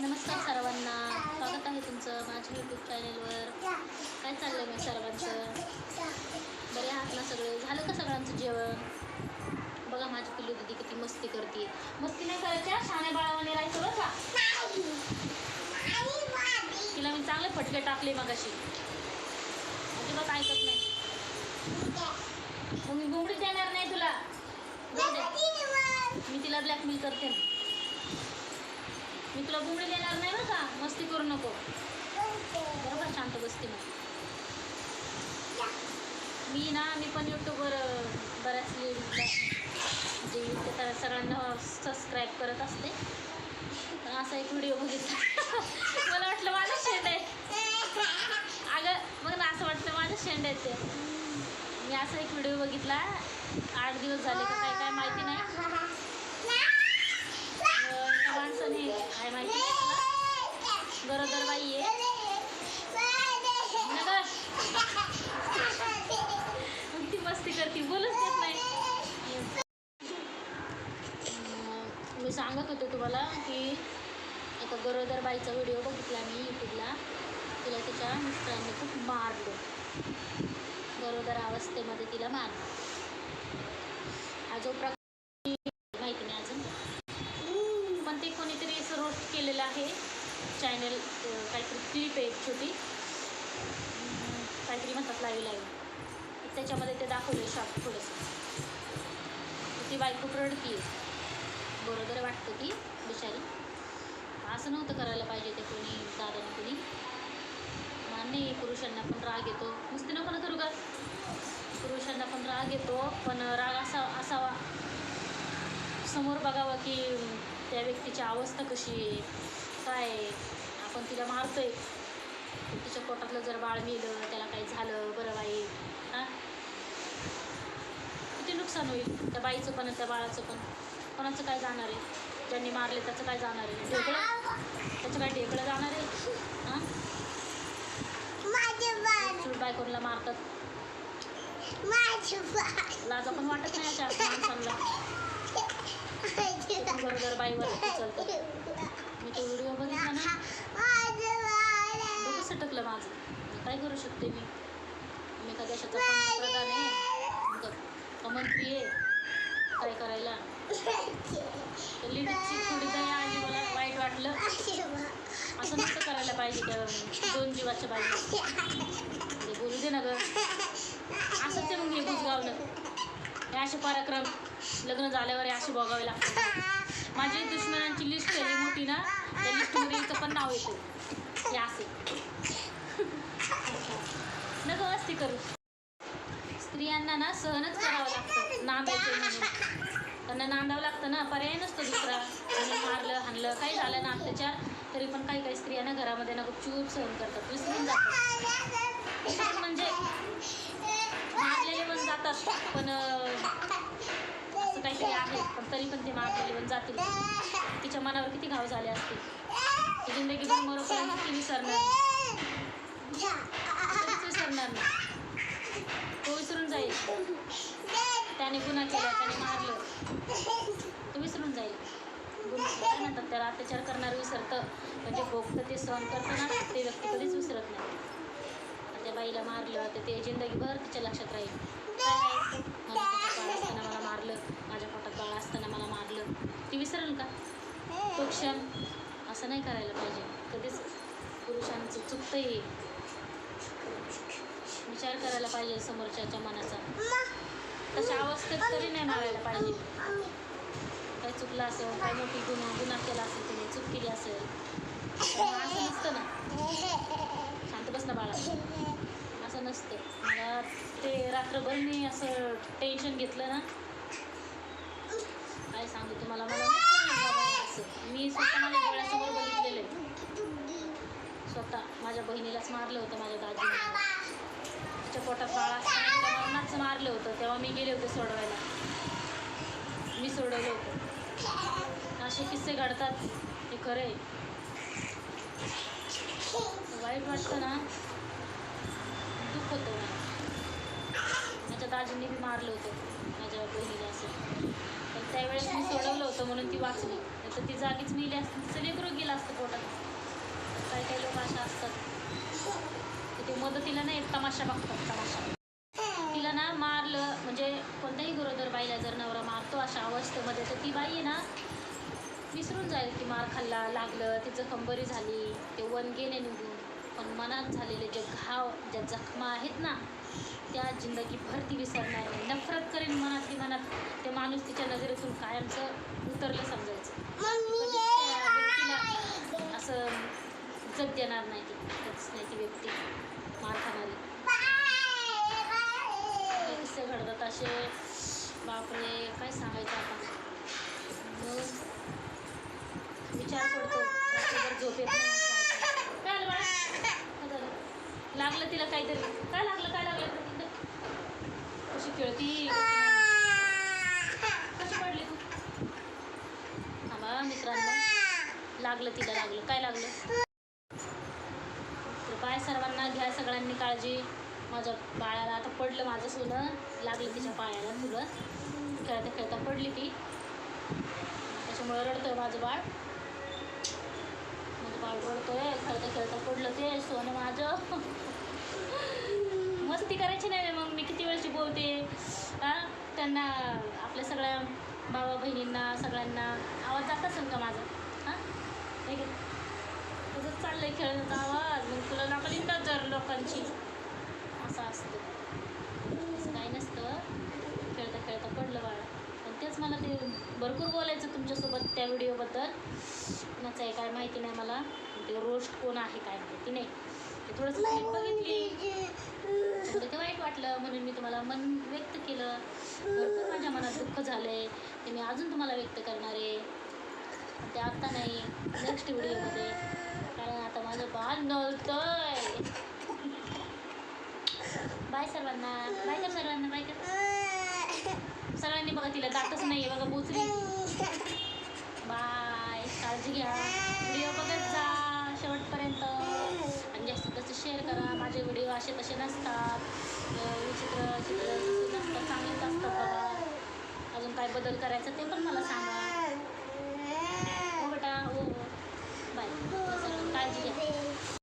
नमस्कार सर्वांना. स्वागत आहे तुमचं माझ्या यूट्यूब चॅनेलवर काय चाललंय मग सर्वांचं? बरे आहात ना सगळे? झालं का सगळ्यांचं जेवण? बघा माझी पिल्लू दिदी किती मस्ती करते मस्ती नाही करायच्या? शाने बाळावाने राहायचं बरं का? तिला मी चांगले फटके टाकले मगाशी. अजिबात ऐकत नाही. मग मी बुंगडी देणार नाही तुला. मी तिला ब्लॅकमेल करते. मी तुला बुंगडी देणार नाही बरं का? मस्ती करू नको. बरोबर? शांत बसते मग. मी ना मी पण यूट्यूबवर बऱ्याच म्हणजे जे म्हणजे सगळ्यांना सबस्क्राईब करत असते. पण असा एक व्हिडिओ बघितला. मला वाटलं माझं शेंड आहे. अगं मग ना असं वाटलं माझं शेंड आहे ते. मी असा एक व्हिडिओ बघितला. आठ दिवस झाले का काय काय माहिती नाही अं, त्या माणसाने काय माहिती नाही तुला? गरोदर बाई आहे नगर मग ती मस्ती करते बोलूच देत नाही अं, मी सांगत होते तुम्हाला की एका गरोदर बाईचा व्हिडिओ बघितला मी यूट्यूबला तिला तिच्या मिस्टरांनी खूप मारलं. गरोदर अवस्थेमध्ये तिला मारलं. हा जो प्रकार माहिती नाही अजून. पण ते कोणीतरी असं रोस्ट केलेलं आहे. चॅनल काहीतरी क्लिप आहे छोटी. काहीतरी म्हणतात लाईव्ह लाईव्ह त्याच्यामध्ये ते दाखवलं शॉर्ट थोडंसं. ती बायको खूप रडती आहे बरोबर वाटतं की बिचारी. असं नव्हतं करायला पाहिजे ते कोणी दादा कोणी. मान्य आहे पुरुषांना पण राग येतो. नुसते नको ना करू का? पुरुषांना पण राग येतो पण राग असा असावा समोर बघावं की त्या व्यक्तीची अवस्था कशी आहे काय आहे. आपण तिला मारतोय. तिच्या पोटातलं जर बाळ मेलं त्याला काही झालं बरं बाई हां? किती नुकसान होईल त्या बाईचं पण त्या बाळाचं पण. कोणाचं काय जाणार आहे? ज्यांनी मारले त्याचं काय जाणार आहे? ढेकळं त्याचं काय ढेकळं जाणार आहे? हां? चूल बायकोनला मारतात. लाजा पण वाटत नाही अशा माणसांना. बरोबर बाईवर चालतं मी तो व्हिडिओ बघितला ना. सटकलं माझं. काय करू शकते मी? मी एका देशाचा पंतप्रधान आहे? मग का मंत्री आहे. काय करायला? लिडीची थोडी दया आली मला वाईट वाटलं. असं नसतं करायला पाहिजे त्या दोन जीवाच्या पाहिजे बोलू दे ना ग. असंच मग हे बुजगावलं हे असे पराक्रम. लग्न झाल्यावर असे बघावे लागतात. माझी दुश्मनांची लिस्ट आहे मोठी ना. त्या लिस्टमध्ये इथं पण नाव येतं. हे असे. नको असते करू. स्त्रियांना ना सहनच करावं लागतं. नांदायचं म्हणून त्यांना नांदावं लागतं ना. पर्याय नसतो दुसरा. त्यांना मारलं हाणलं काही झालं ना अत्याचार तरी पण काही काही स्त्रिया ना घरामध्ये ना चूप सहन करतात. विसरून जातात. म्हणजे मारलेले पण जातात. पण असं काहीतरी आहे. पण तरी पण ते मारलेले पण जातील. तिच्या मनावर किती घाव झाले असतील. ती जिंदगीभर मरोपर्यंत ती विसरणार विसरणार नाही. त्याने गुन्हा केला त्याने मारलं. तो विसरून जाईल. गुन्हा म्हणतात त्याला अत्याचार करणारं विसरतं म्हणजे भोगतं ते सहन करतं ना ते व्यक्ती कधीच विसरत नाही. त्या बाईला मारलं तर ते जिंदगीभर तिच्या लक्षात राहील. माझ्या बाळ असताना मला मारलं माझ्या पोटात बाळ असताना मला मारलं. ती विसरेल का? तो क्षण असं नाही करायला पाहिजे. कधीच पुरुषांचं चुकतंही. विचार करायला पाहिजे समोरच्याच्या मनाचा. तशा अवस्थेत तरी नाही मारायला पाहिजे. काय चुकलं असेल काय मोठी गुन्हा गुन्हा केला असेल तिने चूक केली असेल असं नसतं ना. शांत बस ना बाळा. असं नसतं. मला ते रात्रभर मी असं टेन्शन घेतलं ना. काय सांगू तुम्हाला? मला असं. मी स्वतः माझ्या डोळ्यासमोर बघितलेलं आहे. स्वतः माझ्या बहिणीलाच मारलं होतं माझ्या दाजीने. तिच्या पोटात बाळा असताना मारलं होतं तेव्हा मी गेले होते सोडवायला. मी सोडवलं होतं. असे किस्से घडतात. हे खरं आहे. वाईट वाटतं ना दुःख होतं माझ्या दाजींनी बी मारलं होतं माझ्या बहिणीला असं. पण त्यावेळेस मी सोडवलं होतं म्हणून ती वाचली. नाही तर ती जागीच मिली असती. तिचं लेकरू गेलं असतं पोटात. काही काही लोक अशा असतात ते मदतीला नाही तमाशा बघतात तमाशा. तिला ना मारलं म्हणजे कोणत्याही गरोदर बाईला जर नवरा मारतो अशा अवस्थेमध्ये तर ती बाई आहे ना विसरून जाईल की मार खाल्ला लागलं ती जखमबरी झाली ते वन गेले निघून. पण मनात झालेले जे घाव ज्या जखमा आहेत ना त्या जिंदगीभर ती विसरणार नाही. नफरत करेन मनातली मनात. ते माणूस तिच्या नजरेतून कायमचं उतरलं समजायचं. म्हणजे असं इज्जत देणार नाही ती. कधीच नाही ती व्यक्ती. मार खाणारी. किस्से घडतात असे. बापरे काय सांगायचं आता मग विचार पडतो रात्रभर झोप येत नाही. काय झालं बाळा? काय झालं? लागलं तिला काहीतरी. काय लागलं? काय लागलं तिथं? कशी खेळती? कशी पडली तू? थांबा मित्रांनो. लागलं तिला लागलं. काय लागलं तर बाय सर्वांना घ्या सगळ्यांनी काळजी. माझ्या बाळाला आता पडलं माझं सोनं. लागलं तिच्या पायाला थोडं खेळता खेळता पडली ती. त्याच्यामुळे रडतोय माझं बाळ. माझं बाळ रडतोय. खेळता खेळता पडलं ते. सोनं माझं. मस्ती करायची नाही मग. मी किती वेळची बोलते? हां? त्यांना आपल्या सगळ्या भावा बहिणींना सगळ्यांना. आवाज जात असेल का माझा? हां? ठीक आहे. तुझं चाललंय खेळण्याचा आवाज. मग तुला लागली नजर लोकांची? असं असतं. असं काही नसतं. खेळता खेळता पडलं बाळा. पण तेच मला ते भरपूर बोलायचं तुमच्यासोबत त्या व्हिडिओबद्दल. कुणाचं आहे काय माहिती नाही मला. ते रोस्ट कोण आहे काय माहिती नाही. ते थोडंसं clip बघितली. ते वाईट वाटलं म्हणून मी तुम्हाला मन व्यक्त केलं. भरपूर माझ्या मनात दुःख झालंय. ते मी अजून तुम्हाला व्यक्त करणार आहे. ते आत्ता नाही. नेक्स्ट व्हिडिओमध्ये माझं बाळ नळतंय बाय सर्वांना बाय कर सर्वांना बाय कर सर्वांनी बघा तिला दातच नाही आहे बघा बोचरी बाय काळजी घ्या व्हिडिओ बघत जा. शेवटपर्यंत. आणि जास्तीत जास्त शेअर करा. माझे व्हिडिओ असे तसे नसतात विचित्र चित्र नसतात चांगलेच असतात बघा. अजून काय बदल करायचा ते पण मला सांगा.